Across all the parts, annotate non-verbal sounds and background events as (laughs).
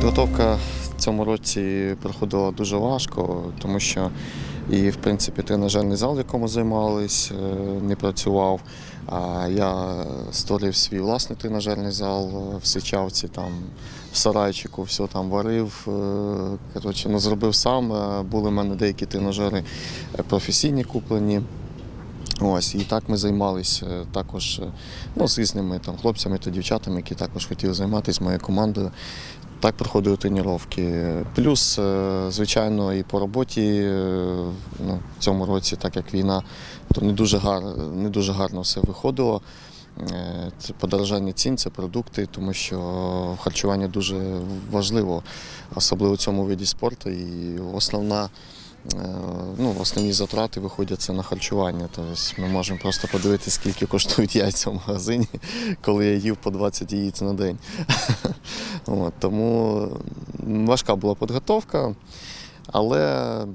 Підготовка в цьому році проходила дуже важко, тому що і, в принципі, тренажерний зал, в якому займались, е, не працював. А я створив свій власний тренажерний зал в Сичавці, там в сарайчику, все там варив. е, Коротше, ну, зробив сам. Е, Були в мене деякі тренажери професійні куплені. Ось, і так ми займалися також ну, з різними там, хлопцями та дівчатами, які також хотіли займатися моєю командою. Так проходили тренування. Плюс, е, звичайно, і по роботі е, ну, в цьому році, так як війна, то не дуже, гар, не дуже гарно все виходило. Е, Це подорожання цін, це продукти, тому що харчування дуже важливо, особливо в цьому виді спорту. І основна ну, основні затрати виходять це на харчування. Тобто ми можемо просто подивитися, скільки коштують яйця в магазині, (laughs) коли я їв по 20 яєць на день. (laughs) От, тому важка була підготовка, але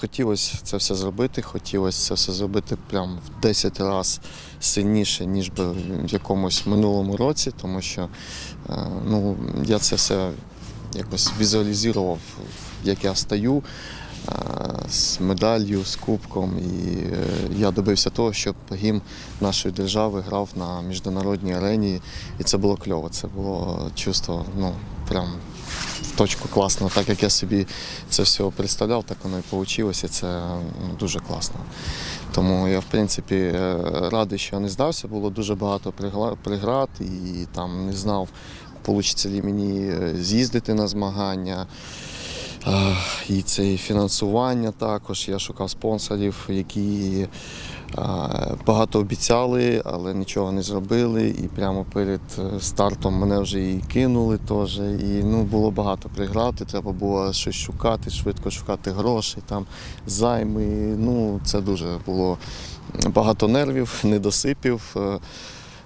хотілося це все зробити, хотілося це все зробити прям в 10 разів сильніше, ніж би в якомусь минулому році, тому що е, ну, я це все якось візуалізував, як я стою е, з медаллю, з кубком. І е, я добився того, щоб гімн нашої держави грав на міжнародній арені. І це було кльово. Це було чувство, ну, прям в точку класно. Так як я собі це все представляв, так воно і вийшло. І це ну, дуже класно. Тому я, в принципі, е, радий, що я не здався. Було дуже багато преград і там не знав, вийде ли мені е, з'їздити на змагання. І це і фінансування також. Я шукав спонсорів, які багато обіцяли, але нічого не зробили. І прямо перед е, стартом мене вже і кинули теж. І ну, було багато преград, і треба було щось шукати, швидко шукати гроші, там, займи. Ну, це дуже було багато нервів, недосипів. Е,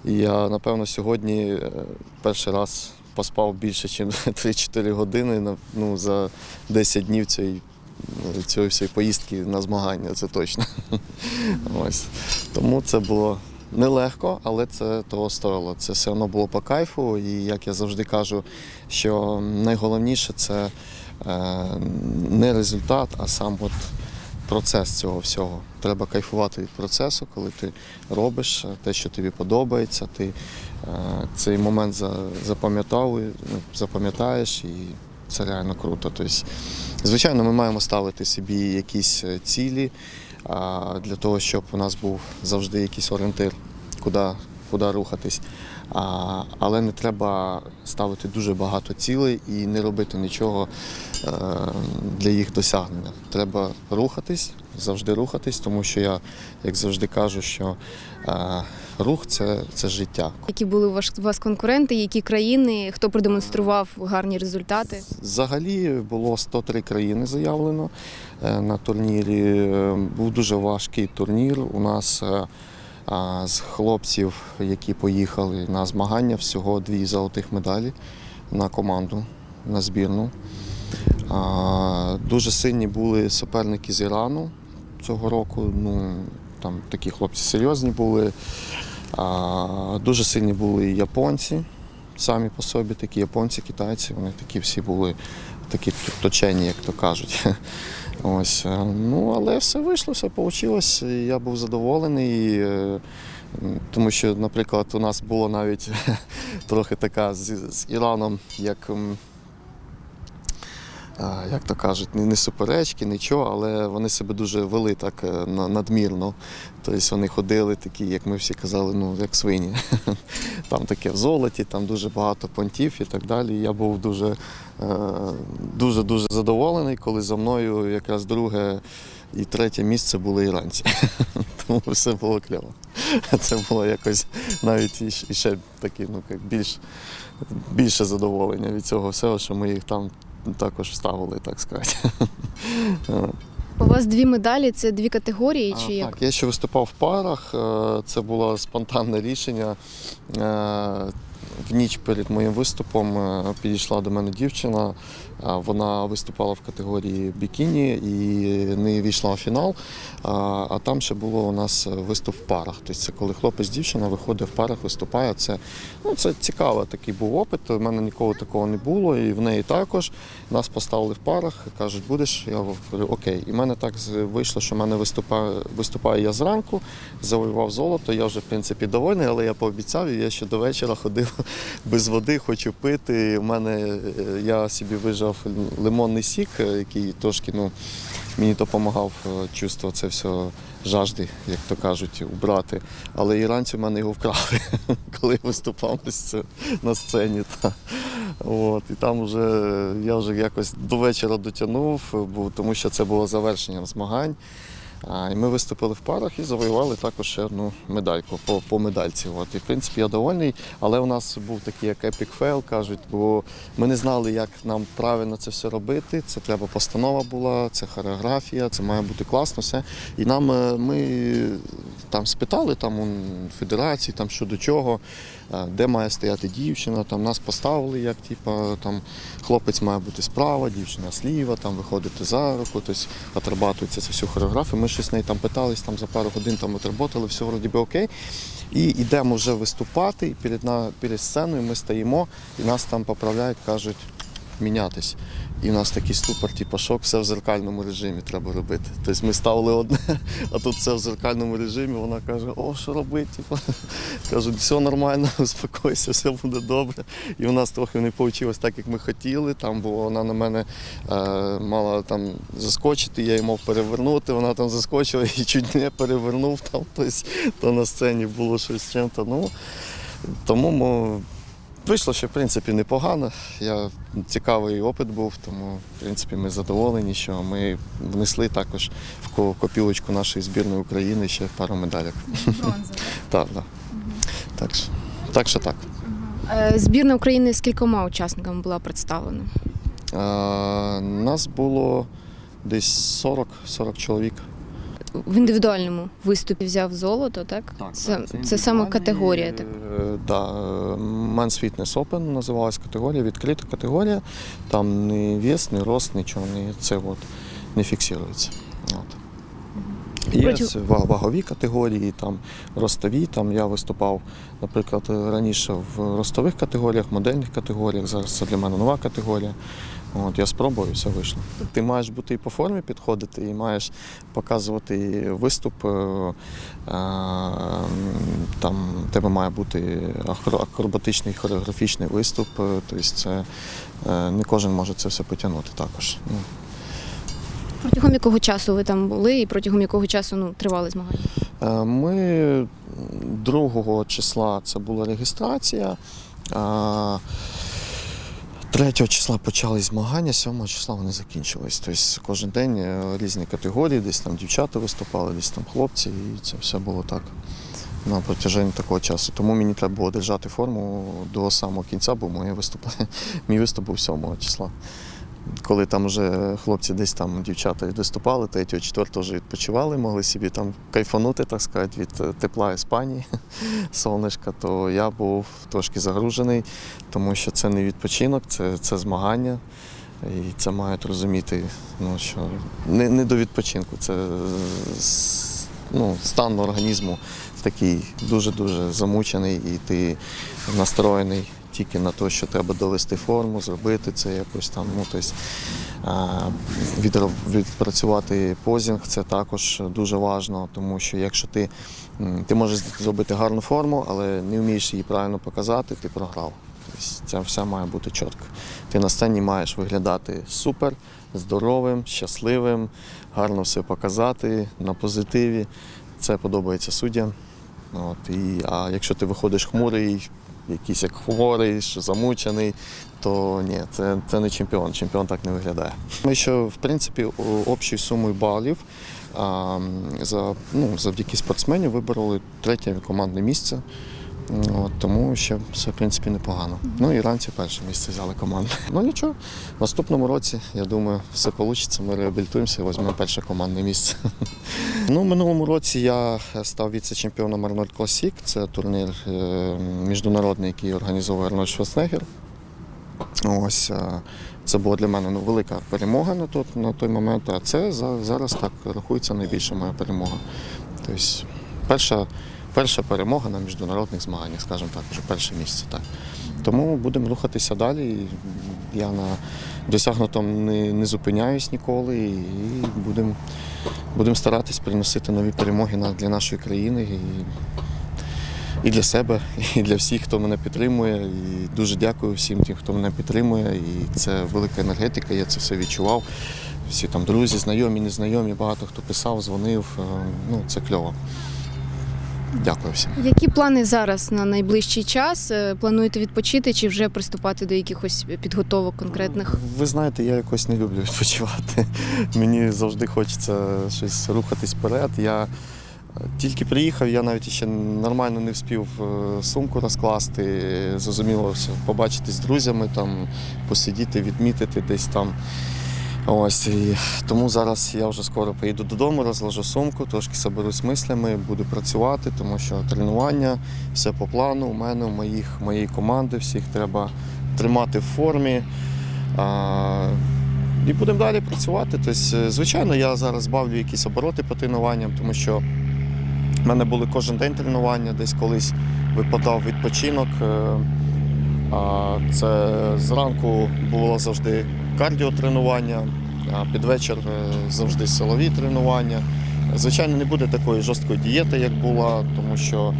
я, напевно, сьогодні е, перший раз поспав більше, ніж 3-4 (laughs) години ну, за 10 днів цієї, цієї всієї поїздки на змагання, це точно. (laughs) Ось. Тому це було нелегко, але це того стоило. Це все одно було по кайфу. І як я завжди кажу, що найголовніше це е, не результат, а сам от процес цього всього. Треба кайфувати від процесу, коли ти робиш те, що тобі подобається. Ти е, цей момент запам'ятав, ну, запам'ятаєш, і це реально круто. Тобто, звичайно, ми маємо ставити собі якісь е, цілі для того, щоб у нас був завжди якийсь орієнтир, куди, куди рухатись. А, але не треба ставити дуже багато цілей і не робити нічого е, для їх досягнення. Треба рухатись, завжди рухатись, тому що я, як завжди кажу, що е, рух це, це життя. Які були у вас, у вас конкуренти, які країни, хто продемонстрував гарні результати? Взагалі було 103 країни заявлено е, на турнірі. Е, Був дуже важкий турнір. У нас е, з хлопців, які поїхали на змагання, всього дві золотих медалі на команду, на збірну. Дуже сильні були суперники з Ірану цього року. Ну, там такі хлопці серйозні були. Дуже сильні були японці самі по собі такі японці, китайці, вони такі всі були такі точені, як то кажуть. (laughs) Ось. е, Ну, але все вийшло, все вийшло. Я був задоволений. е, Тому що, наприклад, у нас було навіть (laughs) трохи така з, з Іраном, як, як то кажуть, не, суперечки, нічого, але вони себе дуже вели так е, надмірно. Тобто вони ходили такі, як ми всі казали, ну, як свині. (laughs) Там таке в золоті, там дуже багато понтів і так далі. Я був дуже е, дуже дуже задоволений, коли за мною якраз друге і третє місце були іранці. (laughs) Тому все було кльово. Це було якось навіть ще такі, ну більш більше задоволення від цього всього, що ми їх там також вставили, так сказати. У вас дві медалі це дві категорії, А, як? Так, я ще виступав в парах. е, Це було спонтанне рішення. Е, в ніч перед моїм виступом е, підійшла до мене дівчина. Вона виступала в категорії бікіні і не війшла в фінал. А, там ще було у нас виступ в парах. Тобто це коли хлопець дівчина виходить в парах, виступає. Це, ну, це цікавий такий був опит. У мене ніколи такого не було, і в неї також. Нас поставили в парах, кажуть, будеш. Я говорю, окей. І в мене так вийшло, що в мене виступає, виступаю я зранку, завоював золото. Я вже в принципі довольний, але я пообіцяв, і я ще до вечора ходив (laughs) без води, хочу пити. У мене е, я собі вижав лимонний сік, е, який трошки ну, мені допомагав е, чувство це все жажди, як то кажуть, убрати. Але іранці в мене його вкрали, (laughs) коли виступав на сцені. От, і там вже я вже якось до вечора дотягнув, тому що це було завершенням змагань. І ми виступили в парах і завоювали також ще одну медальку по, по медальці. От. І в принципі я довольний, але у нас був такий як epic fail, кажуть, бо ми не знали, як нам правильно це все робити. Це треба постанова була, це хореографія, це має бути класно все. І нам е, ми там спитали там у федерації, там що чого, е, де має стояти дівчина. Там нас поставили, як типа там хлопець має бути справа, дівчина зліва, там виходити за руку, тобто отрабатується цю всю хореографію. Ми щось з нею там питались, там за пару годин там отработали, все вроді би окей. І йдемо вже виступати, і перед, перед сценою ми стоїмо, і нас там поправляють, кажуть мінятись. І в нас такий ступор, типу, шок, все в зеркальному режимі треба робити. Тобто ми ставили одне, (laughs) а тут все в зеркальному режимі. Вона каже, о, що робити? Типу, (laughs) кажуть, все нормально, (laughs) успокойся, все буде добре. І у нас трохи не вийшло так, як ми хотіли. Там було вона на мене е, мала там заскочити, я її мав перевернути. Вона там заскочила і чуть не перевернув там. Тобто, то на сцені було щось з чим-то. Ну, тому ми Вийшло, що в принципі непогано. Я цікавий опит був, тому в принципі ми задоволені, що ми внесли також в копілочку нашої збірної України ще пару медалів. Так, (laughs) так. Так, що- так що так. Е, Збірна України з кількома учасниками була представлена. Е, нас було десь 40-40 чоловік. В індивідуальному виступі взяв золото, так? це, це, саме категорія. Так. Так, да, е, Men's Fitness Open називалась категорія, відкрита категорія. Там ні вес, ні рост, нічого не, це от, не фіксується. От. Є вагові категорії, там ростові. Там я виступав, наприклад, раніше в ростових категоріях, модельних категоріях. Зараз це для мене нова категорія. От, я спробую, все вийшло. Ти маєш бути і по формі підходити, і маєш показувати і виступ. е, е, Там тебе має бути акробатичний хореографічний виступ. е, Тобто це не кожен може це все потягнути також. Ну, Протягом якого часу ви там були і протягом якого часу ну, тривали змагання? Ми 2 числа це була реєстрація. А 3 числа почали змагання, 7 числа вони закінчились. Тобто кожен день е, різні категорії, десь там дівчата виступали, десь там хлопці, і це все було так на протяженні такого часу. Тому мені треба було держати форму до самого кінця, бо моє виступ, (laughs) мій виступ був 7 числа. Коли там вже хлопці десь там дівчата виступали, третього, четвертого вже відпочивали, могли собі там кайфанути, так сказати, від е, тепла Іспанії, (laughs) сонечка, то я був трошки загружений, тому що це не відпочинок, це, це змагання. І це мають розуміти, ну, що не, не до відпочинку, це ну, стан організму такий дуже-дуже замучений, і ти настроєний тільки на те, що треба довести форму, зробити це якось там. Ну, тобто, відпрацювати позінг це також дуже важливо, тому що якщо ти, ти можеш зробити гарну форму, але не вмієш її правильно показати, ти програв. Тобто це все має бути чітко. Ти на сцені маєш виглядати супер, здоровим, щасливим, гарно все показати на позитиві. Це подобається суддям. От, і, а якщо ти виходиш хмурий, якийсь як хворий, що замучений, то ні, це, це не чемпіон. Чемпіон так не виглядає. Ми ще, в принципі, общою сумою балів а, за, ну, завдяки спортсменів вибороли третє командне місце. От, тому ще все в принципі непогано. Ну і ранці перше місце взяли команду. (laughs) Ну нічого, в наступному році, я думаю, все вийде, ми реабілітуємося і візьмемо перше командне місце. (laughs) Ну, минулому році я став віце-чемпіоном Арнольд Класік. Це турнір е, міжнародний, який організовує Арнольд Шварценеггер. Ось е, це була для мене ну, велика перемога на той, на той момент, а це зараз так рахується найбільша моя перемога. Тобто перша, перша перемога на міжнародних змаганнях, скажімо так, вже перше місце. Так. Тому будемо рухатися далі. Я на досягнутому не, не зупиняюсь ніколи і будемо будем старатись приносити нові перемоги для нашої країни. І, і для себе, і для всіх, хто мене підтримує. І дуже дякую всім тим, хто мене підтримує. І це велика енергетика, я це все відчував. Всі там друзі, знайомі, незнайомі, багато хто писав, дзвонив. Е, Ну, це кльово. Дякую всім. Які плани зараз на найближчий час? Е, Плануєте відпочити чи вже приступати до якихось підготовок конкретних? Ви знаєте, я якось не люблю (laughs) відпочивати. Мені завжди хочеться щось рухатись вперед. Я е, тільки приїхав, я навіть ще нормально не встиг е, сумку розкласти. Зрозуміло, все, побачитись з друзями, там, посидіти, відмітити десь там. Ось і тому зараз я вже скоро поїду додому, розложу сумку, трошки соберусь мислями, буду працювати, тому що тренування, все по плану. У мене, у моїх моєї команди, всіх треба тримати в формі. А, і будемо далі працювати. Тобто, е, звичайно, я зараз бавлю якісь обороти по тренуванням, тому що в мене були кожен день тренування, десь колись випадав відпочинок. Це зранку було завжди кардіотренування, а під вечір е, завжди силові тренування. Звичайно, не буде такої жорсткої дієти, як була, тому що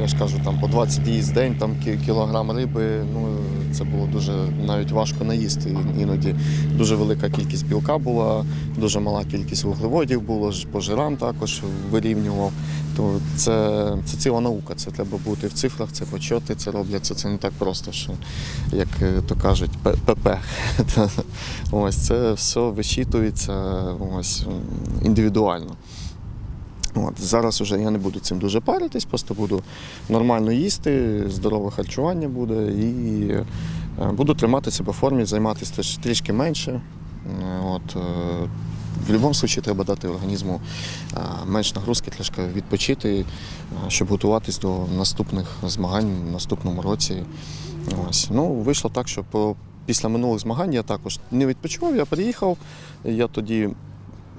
я ж кажу, там по 20 дій з день, там кілограм риби. Ну це було дуже навіть важко наїсти. Іноді дуже велика кількість білка була, дуже мала кількість вуглеводів було, по жирам також вирівнював. То це, це ціла наука. Це треба бути в цифрах, це почоти, це робляться. Це не так просто, що як е, то кажуть, ПП. (laughs) Ось це все вичитується ось індивідуально. От, зараз уже я не буду цим дуже паритись, просто буду нормально їсти, здорове харчування буде і е, буду тримати себе в формі, займатися трішки менше. От, е, в будь-якому випадку треба дати організму менш нагрузки, трішки відпочити, щоб готуватись до наступних змагань в наступному році. Ось. Ну, вийшло так, що по, після минулих змагань я також не відпочивав, я приїхав. Я тоді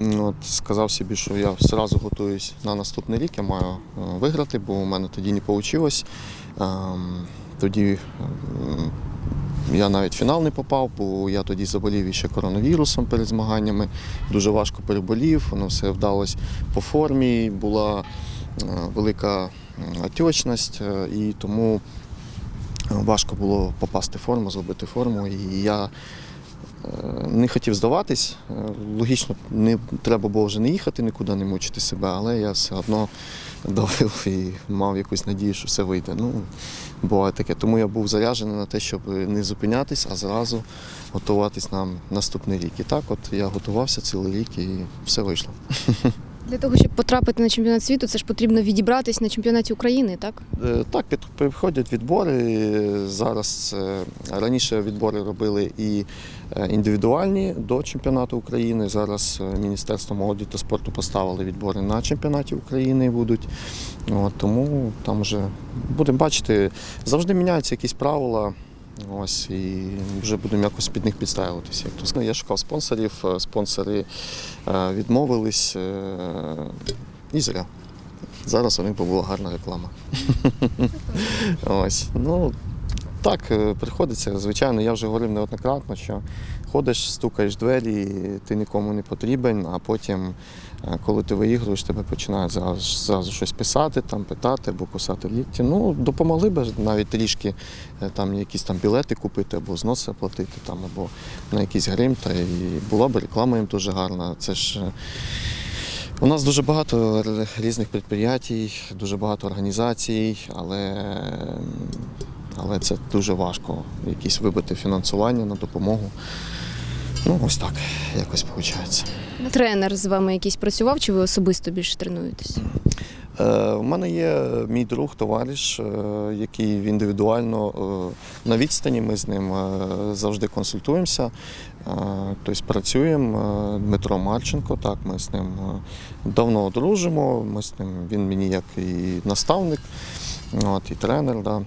от, сказав собі, що я одразу готуюсь на наступний рік, я маю е, виграти, бо у мене тоді не вийшло. Тоді я навіть в фінал не попав, бо я тоді заболів іще коронавірусом перед змаганнями. Дуже важко переболів, воно все вдалося по формі, була е, велика отечність, е, і тому важко було попасти в форму, зробити форму. І я е, не хотів здаватись. Е, Логічно, не треба було вже не їхати, нікуди не мучити себе, але я все одно давив і мав якусь надію, що все вийде. Ну, буває таке. Тому я був заряджений на те, щоб не зупинятись, а зразу готуватись на наступний рік. І так, от я готувався цілий рік і все вийшло. (laughs) Для того, щоб потрапити на чемпіонат світу, це ж потрібно відібратись на чемпіонаті України, так? Е, Так, під- приходять відбори. Зараз е, раніше відбори робили і е, індивідуальні до чемпіонату України. Зараз Міністерство молоді та спорту поставили відбори на чемпіонаті України будуть. От, тому там вже будемо бачити, завжди міняються якісь правила. Ось і вже будемо якось під них підстраюватися. Як то. Я шукав спонсорів, е, спонсори е, відмовились е, і зря. Зараз у них була гарна реклама. (laughs) Ось. Ну, так, е, приходиться, звичайно, я вже говорив неоднократно, що ходиш, стукаєш двері, ти нікому не потрібен, а потім, е, коли ти виігруєш, тебе починають зразу, щось писати, там, питати або кусати лікті. Ну, допомогли б навіть трішки е, там, якісь там білети купити, або зноси платити, там, або на якийсь грим, та і була б реклама їм дуже гарна. Це ж. у нас дуже багато різних підприємств, дуже багато організацій, але, але це дуже важко. Якісь вибити фінансування на допомогу. Ну, ось так якось виходить. Тренер з вами якийсь працював, чи ви особисто більше тренуєтесь? Е, У мене є мій друг, товариш, е, який індивідуально е, на відстані. Ми з ним е, завжди консультуємося. Е, Тобто працюємо. Е, Дмитро Марченко, так, ми з ним е, давно дружимо. Ми з ним, він мені як і наставник, от, і тренер. Да.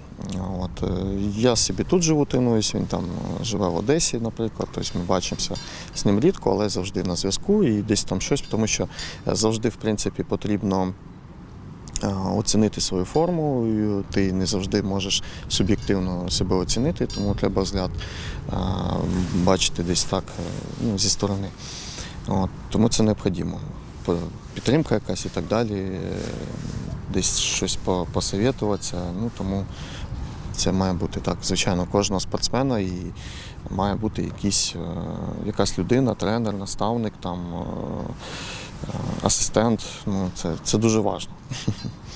От, е, я собі тут живу, тренуюсь, він там е, живе в Одесі, наприклад. Тобто ми бачимося з ним рідко, але завжди на зв'язку і десь там щось, тому що е, завжди, в принципі, потрібно. Оцінити свою форму, ти не завжди можеш суб'єктивно себе оцінити, тому треба взгляд бачити десь так ну, зі сторони. От, тому це необхідно. Підтримка якась і так далі, десь щось по- посовітуватися. Ну, тому це має бути так, звичайно, кожного спортсмена і має бути якісь, е, якась людина, тренер, наставник, там, е, е, асистент. Ну, це, це дуже важливо. (laughs)